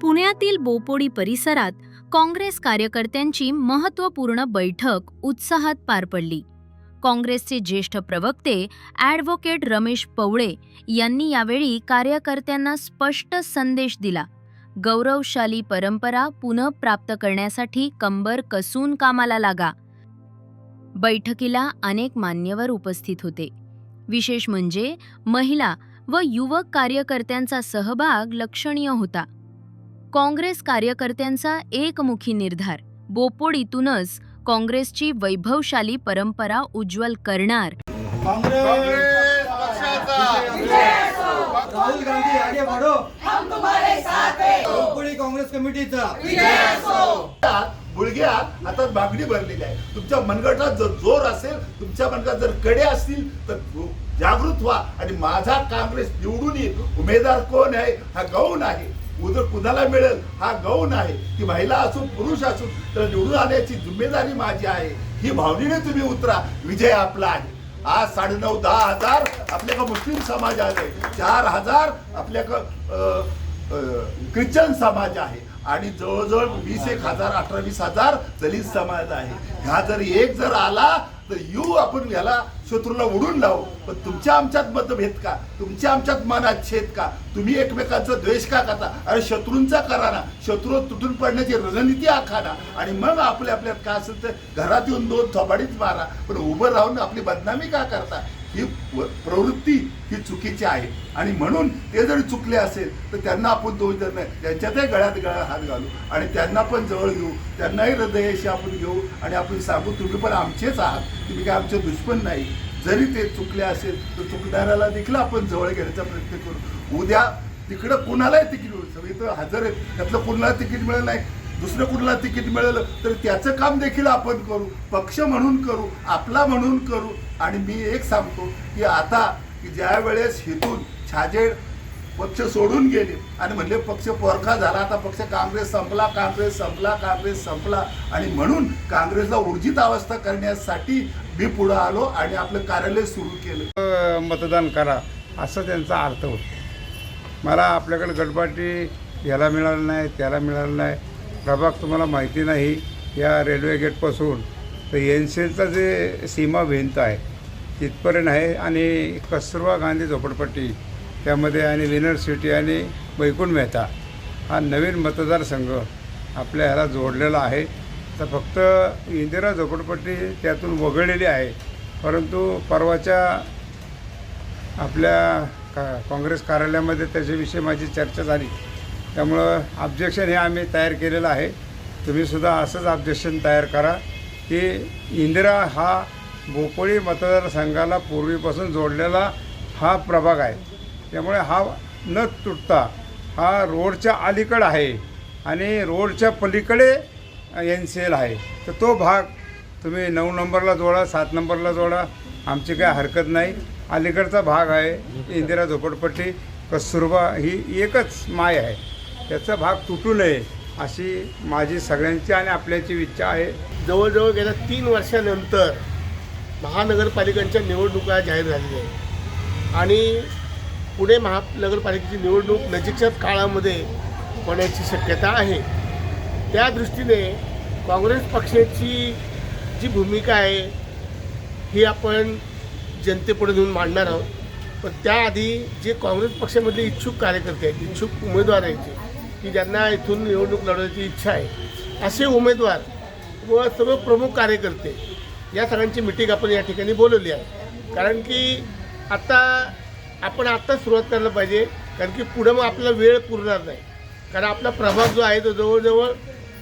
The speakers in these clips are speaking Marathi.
पुण्यातील बोपोडी परिसरात काँग्रेस कार्यकर्त्यांची महत्त्वपूर्ण बैठक उत्साहात पार पडली. काँग्रेसचे ज्येष्ठ प्रवक्ते ॲडव्होकेट रमेश पवळे यांनी यावेळी कार्यकर्त्यांना स्पष्ट संदेश दिला. गौरवशाली परंपरा पुनःप्राप्त करण्यासाठी कंबर कसून कामाला लागा. बैठकीला अनेक मान्यवर उपस्थित होते. विशेष म्हणजे महिला व युवक कार्यकर्त्यांचा सहभाग लक्षणीय होता. काँग्रेस कार्यकर्त्यांचा एकमुखी निर्धार. बोपोडीतूनच काँग्रेसची वैभवशाली परंपरा उज्ज्वल करणार. कांग्रेस राहुल गांधी आगे बढ़ो हम तुम्हारे साथ हैं काँग्रेस कमिटीचा बुळग्यात आता मागणी भरलेली आहे. तुमच्या मनगटात जर जोर असेल तुमच्या मनगटात जर कडे असतील तर जागृत व्हा. आणि माझा काँग्रेस निवडून येईल. उमेदवार कोण आहे हा गौण आहे. उदर कुणाला मिळेल हा गौण आहे. ती महिला असो पुरुष असो तर निवडून आण्याची जिम्मेदारी माझी आहे. ही भावनेने तुम्ही उतरा. विजय आपला आहे. आज साडेनऊ दहा हजार आपल्या मुस्लिम समाज आहे. चार हजार आपल्या ख्रिश्चन समाज आहे. आणि जवळजवळ वीस एक हजार अठरा वीस हजार दलित समाज आहे. ह्या जर एक जर आला तर येऊ आपण ह्याला शत्रूला उडून लावू. पण तुमच्या आमच्यात मतभेद का? तुमच्या आमच्यात मनात छेद का? तुम्ही एकमेकांचा द्वेष का करता? अरे शत्रूंचा करा ना शत्रू तुटून पडण्याची रणनीती आखा ना आणि मग आपल्या आपल्यात काय असेल तर घरात येऊन दोन थोबाडीच मारा. पण उभं राहून आपली बदनामी का करता? ही प्रवृत्ती ही चुकीची आहे. आणि म्हणून ते जर चुकले असेल तर त्यांना आपण दोष देत नाही. त्यांच्यातही गळ्यात गळा हात घालू आणि त्यांना पण जवळ घेऊ. त्यांनाही हृदयाशी आपण घेऊ आणि आपण सांगू तुम्ही पण आमचेच आहात. तुम्ही काय आमचे दुश्मन नाही. जरी ते चुकले असेल तर चुकणाऱ्याला देखील आपण जवळ घेण्याचा प्रयत्न करू. उद्या तिकडं कुणालाही तिकीट मिळू सगळी तर हजर आहेत. त्यातलं कुणाला तिकीट मिळेल नाही? दुसरं कुणाला तिकीट मिळालं तर त्याचं काम देखील आपण करू पक्ष म्हणून करू आपला म्हणून करू. आणि मी एक सांगतो की आता की ज्या वेळेस हिथून छाजेड पक्ष सोडून गेले आणि म्हणले पक्ष पोरखा झाला आता पक्ष काँग्रेस संपला काँग्रेस संपला काँग्रेस संपला. आणि म्हणून काँग्रेसला ऊर्जित अवस्था करण्यासाठी मी पुढं आलो आणि आपलं कार्यालय सुरू केलं. मतदान करा असं त्यांचा अर्थ होतो. मला आपल्याकडे गटबाटी याला मिळालं नाही त्याला मिळालं नाही. प्रभाग तुम्हाला माहिती नाही या रेल्वे गेटपासून तर एन सी एलचा जे सीमा भिंत आहे तिथपर्यंत आहे आणि कस्तुरबा गांधी झोपडपट्टी त्यामध्ये आणि विनर सिटी आणि बैकुंठ मेहता हा नवीन मतदारसंघ आपल्या ह्याला जोडलेला आहे. तर फक्त इंदिरा झोपडपट्टी त्यातून वगळलेली आहे परंतु परवाच्या आपल्या का काँग्रेस कार्यालयामध्ये त्याच्याविषयी माझी चर्चा झाली. त्यामुळं ऑब्जेक्शन हे आम्ही तयार केलेलं आहे. तुम्हीसुद्धा असंच ऑब्जेक्शन तयार करा की इंदिरा हा भोपोळी मतदारसंघाला पूर्वीपासून जोडलेला हा प्रभाग आहे. त्यामुळे हा न तुटता हा रोडच्या अलीकडं आहे आणि रोडच्या पलीकडे एन सी एल आहे. तर तो भाग तुम्ही नऊ नंबरला जोडा सात नंबरला जोडा. आमची काय हरकत नाही. अलीकडचा भाग आहे इंदिरा झोपडपट्टी कस्तुरबा ही एकच माय आहे. त्याचा भाग तुटू नये अशी माझी सगळ्यांची आणि आपल्याची इच्छा आहे. जवळजवळ गेल्या तीन वर्षानंतर महानगरपालिकांच्या निवडणुका जाहीर झालेल्या आहेत. आणि पुणे महानगरपालिकेची निवडणूक नजीकच्या काळामध्ये होण्याची शक्यता आहे. त्या दृष्टीने काँग्रेस पक्षाची जी भूमिका आहे ही आपण जनतेपुढे नेऊन मांडणार आहोत. पण त्याआधी जे काँग्रेस पक्षामधले इच्छुक कार्यकर्ते आहेत इच्छुक उमेदवार आहेत जे, की ज्यांना इथून निवडणूक लढवण्याची इच्छा आहे असे उमेदवार व सर्व प्रमुख कार्यकर्ते या सगळ्यांची मिटिंग आपण या ठिकाणी बोलवली आहे. कारण की आता आपण आत्ताच सुरुवात करायला पाहिजे कारण की पुढं मग आपला वेळ पुरणार नाही. कारण आपला प्रभाग जो आहे तो जवळजवळ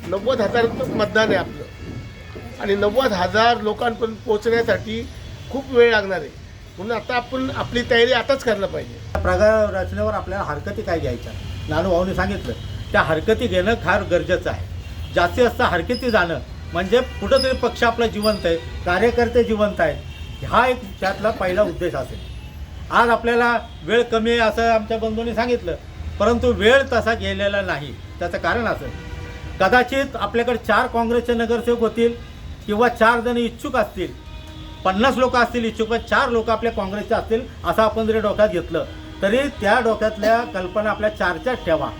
नव्वद हजार मतदान आहे आपलं. आणि नव्वद हजार लोकांपर्यंत पोहोचण्यासाठी खूप वेळ लागणार आहे. म्हणून आता आपण आपली तयारी आताच करायला पाहिजे. प्रगा रचनेवर आपल्याला हरकती काय घ्यायच्या? नानूभाऊने सांगितलं. त्या हरकती घेणं फार गरजेचं आहे. जास्तीत जास्त हरकती जाणं म्हणजे कुठंतरी पक्ष आपला जिवंत आहे कार्यकर्ते जिवंत आहेत हा एक त्यातला पहिला उद्देश असेल. आज आपल्याला वेळ कमी आहे असं आमच्या बंधूंनी सांगितलं परंतु वेळ तसा गेलेला नाही. त्याचं कारण असं कदाचित आपल्याकडे चार काँग्रेसचे नगरसेवक होतील किंवा चार जण इच्छुक असतील पन्नास लोक असतील इच्छुक पण चार लोक आपल्या काँग्रेसचे असतील असं आपण जरी डोक्यात घेतलं तरी त्या डोक्यातल्या कल्पना आपल्या चारच्याच ठेवा.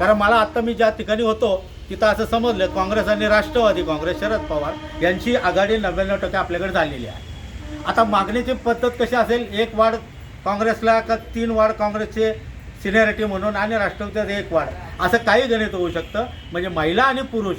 कारण मला आत्ता मी ज्या ठिकाणी होतो तिथं असं समजलं काँग्रेस आणि राष्ट्रवादी काँग्रेस शरद पवार यांची आघाडी नव्याण्णव टक्के आपल्याकडे झालेली आहे. आता मागणीची पद्धत कशी असेल एक वाढ काँग्रेसला का तीन वाढ काँग्रेसचे सिनियरिटी म्हणून आणि राष्ट्रवादीत एक वाढ असं काही गणित होऊ शकतं. म्हणजे महिला आणि पुरुष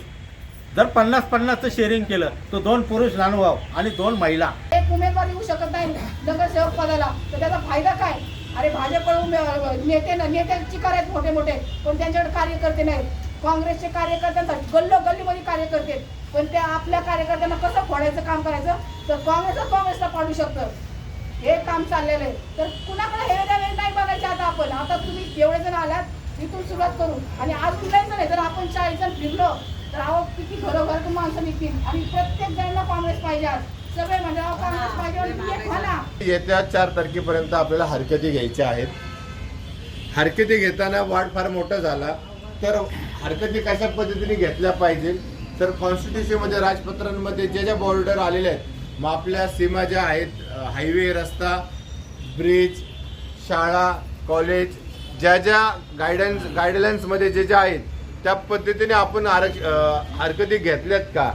जर पन्नास पन्नासचं शेअरिंग केलं तर दोन पुरुष नानभाव आणि दोन महिला. एक उमेदवार येऊ शकत नाही नगरसेवक पदाला. तर त्याचा फायदा काय? अरे भाजपकडून नेते ना नेते चिकार आहेत मोठे मोठे पण त्यांच्याकडे कार्यकर्ते नाहीत. काँग्रेसचे कार्यकर्त्यांचा गल्लो गल्लीमध्ये कार्यकर्ते पण त्या आपल्या कार्यकर्त्यांना कसं फोडायचं काम करायचं? तर काँग्रेसच काँग्रेसला पाडू शकतं. हे काम चाललेलं आहे. तर कुणाकडे हे वेळ नाही बघायचे आता आपण. आता तुम्ही एवढे जण आलात इथून सुरुवात करू. आणि आज बोलायचं नाही जर आपण चाळीस जण फिरलो तर अहो किती घरोघर माणसं निघतील. आणि प्रत्येक जणांना काँग्रेस पाहिजे आज. येत्या चार तारखेपर्यंत आपल्याला हरकती घ्यायच्या आहेत. हरकती घेताना वाढ फार मोठा झाला. तर हरकती कशा पद्धतीने घेतल्या पाहिजे? तर कॉन्स्टिट्युशनमध्ये राजपत्रांमध्ये ज्या ज्या बॉर्डर आलेल्या आहेत मग आपल्या सीमा ज्या आहेत हायवे रस्ता ब्रिज शाळा कॉलेज ज्या ज्या गायडन्स गाईडलाईन्समध्ये जे ज्या आहेत त्या पद्धतीने आपण आरक्ष हरकती घेतल्यात का?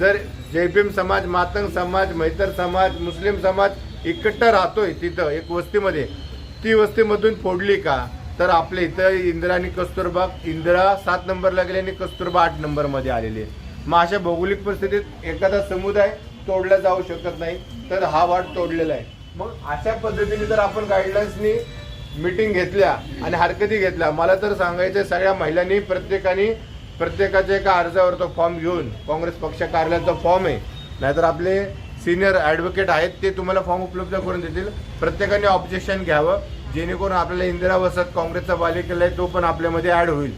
जर जयभीम समाज मातंग समाज मैतर समाज मुस्लिम समाज एकट्टा राहतोय तिथं एक वस्तीमध्ये. ती वस्तीमधून फोडली का? तर आपल्या इथं इंदिरा आणि कस्तुरबा इंदिरा सात नंबरला गेली आणि कस्तुरबा आठ नंबरमध्ये आलेली आहे. मग अशा भौगोलिक परिस्थितीत एखादा समुदाय तोडला जाऊ शकत नाही तर हा वाट तोडलेला आहे. मग अशा पद्धतीने जर आपण गाईडलाईन्सनी मीटिंग घेतल्या आणि हरकती घेतल्या मला तर सांगायचं आहे, सगळ्या महिलांनी प्रत्येकाने प्रत्येकाच्या एका अर्जावर तो फॉर्म घेऊन काँग्रेस पक्ष कार्यालयाचा फॉर्म आहे नाहीतर आपले सिनियर ॲडव्होकेट आहेत ते तुम्हाला फॉर्म उपलब्ध करून देतील. प्रत्येकाने ऑब्जेक्शन घ्यावं जेणेकरून आपल्याला इंदिरा वसत काँग्रेसचा बालेकिल्ला आहे तो पण आपल्यामध्ये ॲड होईल.